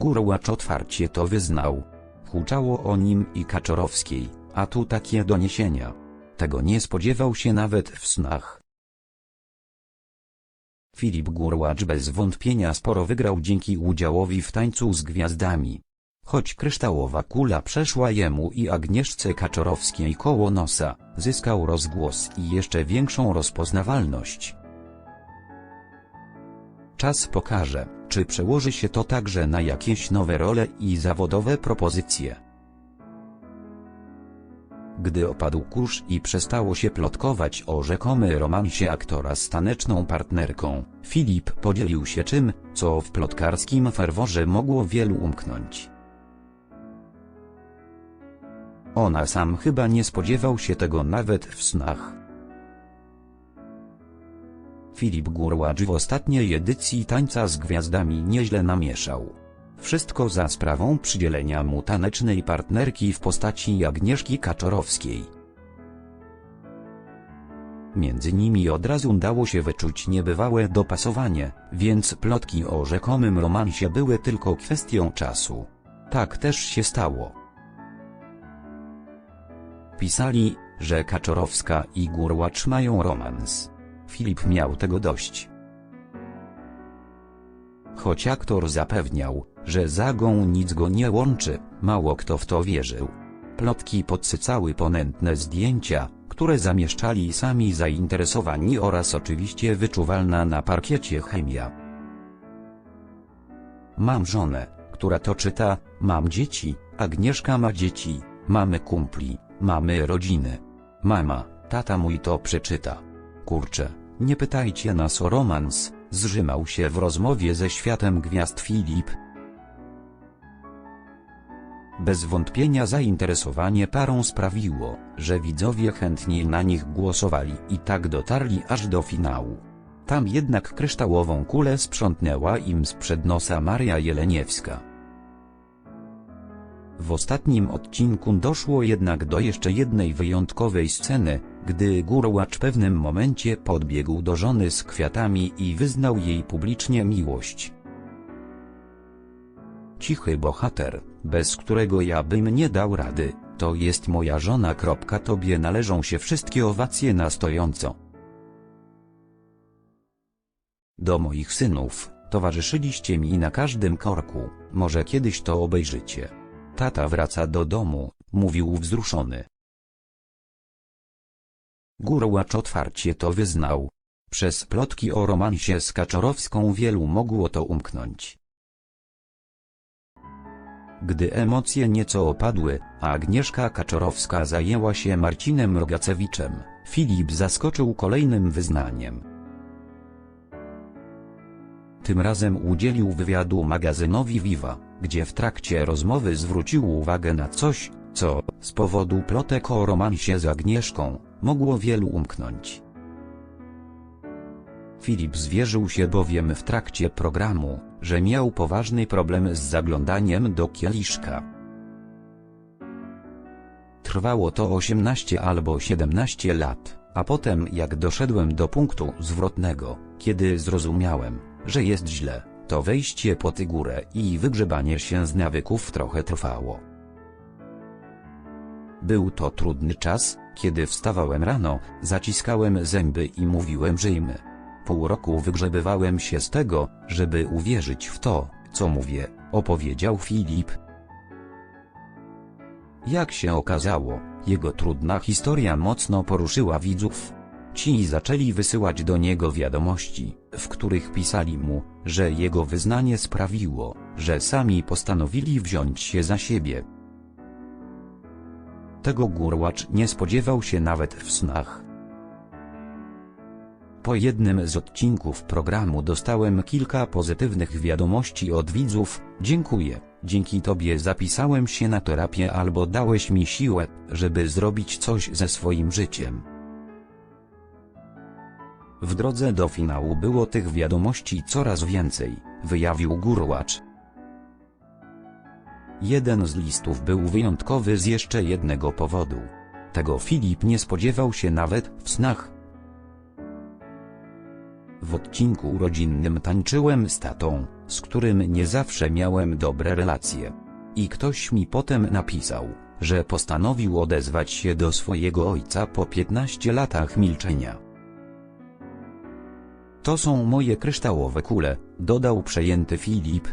Gurłacz otwarcie to wyznał. Huczało o nim i Kaczorowskiej, a tu takie doniesienia. Tego nie spodziewał się nawet w snach. Filip Gurłacz bez wątpienia sporo wygrał dzięki udziałowi w tańcu z gwiazdami. Choć kryształowa kula przeszła jemu i Agnieszce Kaczorowskiej koło nosa, zyskał rozgłos i jeszcze większą rozpoznawalność. Czas pokaże, czy przełoży się to także na jakieś nowe role i zawodowe propozycje. Gdy opadł kurz i przestało się plotkować o rzekomy romansie aktora z taneczną partnerką, Filip podzielił się czym, co w plotkarskim ferworze mogło wielu umknąć. Ona sam chyba nie spodziewał się tego nawet w snach. Filip Gurłacz w ostatniej edycji Tańca z Gwiazdami nieźle namieszał. Wszystko za sprawą przydzielenia mu tanecznej partnerki w postaci Agnieszki Kaczorowskiej. Między nimi od razu dało się wyczuć niebywałe dopasowanie, więc plotki o rzekomym romansie były tylko kwestią czasu. Tak też się stało. Pisali, że Kaczorowska i Gurłacz mają romans. Filip miał tego dość. Choć aktor zapewniał, że zagą nic go nie łączy, mało kto w to wierzył. Plotki podsycały ponętne zdjęcia, które zamieszczali sami zainteresowani oraz oczywiście wyczuwalna na parkiecie chemia. Mam żonę, która to czyta, mam dzieci, Agnieszka ma dzieci, mamy kumpli, mamy rodziny. Mama, tata mój to przeczyta. Kurczę, nie pytajcie nas o romans, zrzymał się w rozmowie ze światem gwiazd Filip. Bez wątpienia zainteresowanie parą sprawiło, że widzowie chętnie na nich głosowali i tak dotarli aż do finału. Tam jednak kryształową kulę sprzątnęła im sprzed nosa Maria Jeleniewska. W ostatnim odcinku doszło jednak do jeszcze jednej wyjątkowej sceny, gdy Gurłacz w pewnym momencie podbiegł do żony z kwiatami i wyznał jej publicznie miłość. Cichy bohater, bez którego ja bym nie dał rady, to jest moja żona. Tobie należą się wszystkie owacje na stojąco. Do moich synów, towarzyszyliście mi na każdym korku, może kiedyś to obejrzycie. Tata wraca do domu, mówił wzruszony. Gurłacz otwarcie to wyznał. Przez plotki o romansie z Kaczorowską wielu mogło to umknąć. Gdy emocje nieco opadły, a Agnieszka Kaczorowska zajęła się Marcinem Rogacewiczem, Filip zaskoczył kolejnym wyznaniem. Tym razem udzielił wywiadu magazynowi Viva, gdzie w trakcie rozmowy zwrócił uwagę na coś, co, z powodu plotek o romansie z Agnieszką, mogło wielu umknąć. Filip zwierzył się bowiem w trakcie programu, że miał poważny problem z zaglądaniem do kieliszka. Trwało to 18 albo 17 lat, a potem jak doszedłem do punktu zwrotnego, kiedy zrozumiałem, że jest źle, to wejście pod górę i wygrzebanie się z nawyków trochę trwało. Był to trudny czas, kiedy wstawałem rano, zaciskałem zęby i mówiłem żyjmy. Pół roku wygrzebywałem się z tego, żeby uwierzyć w to, co mówię, opowiedział Filip. Jak się okazało, jego trudna historia mocno poruszyła widzów. Ci zaczęli wysyłać do niego wiadomości, w których pisali mu, że jego wyznanie sprawiło, że sami postanowili wziąć się za siebie. Tego Gurłacz nie spodziewał się nawet w snach. Po jednym z odcinków programu dostałem kilka pozytywnych wiadomości od widzów, dziękuję, dzięki tobie zapisałem się na terapię albo dałeś mi siłę, żeby zrobić coś ze swoim życiem. W drodze do finału było tych wiadomości coraz więcej, wyjawił Gurłacz. Jeden z listów był wyjątkowy z jeszcze jednego powodu. Tego Filip nie spodziewał się nawet w snach. W odcinku rodzinnym tańczyłem z tatą, z którym nie zawsze miałem dobre relacje. I ktoś mi potem napisał, że postanowił odezwać się do swojego ojca po 15 latach milczenia. To są moje kryształowe kule, dodał przejęty Filip,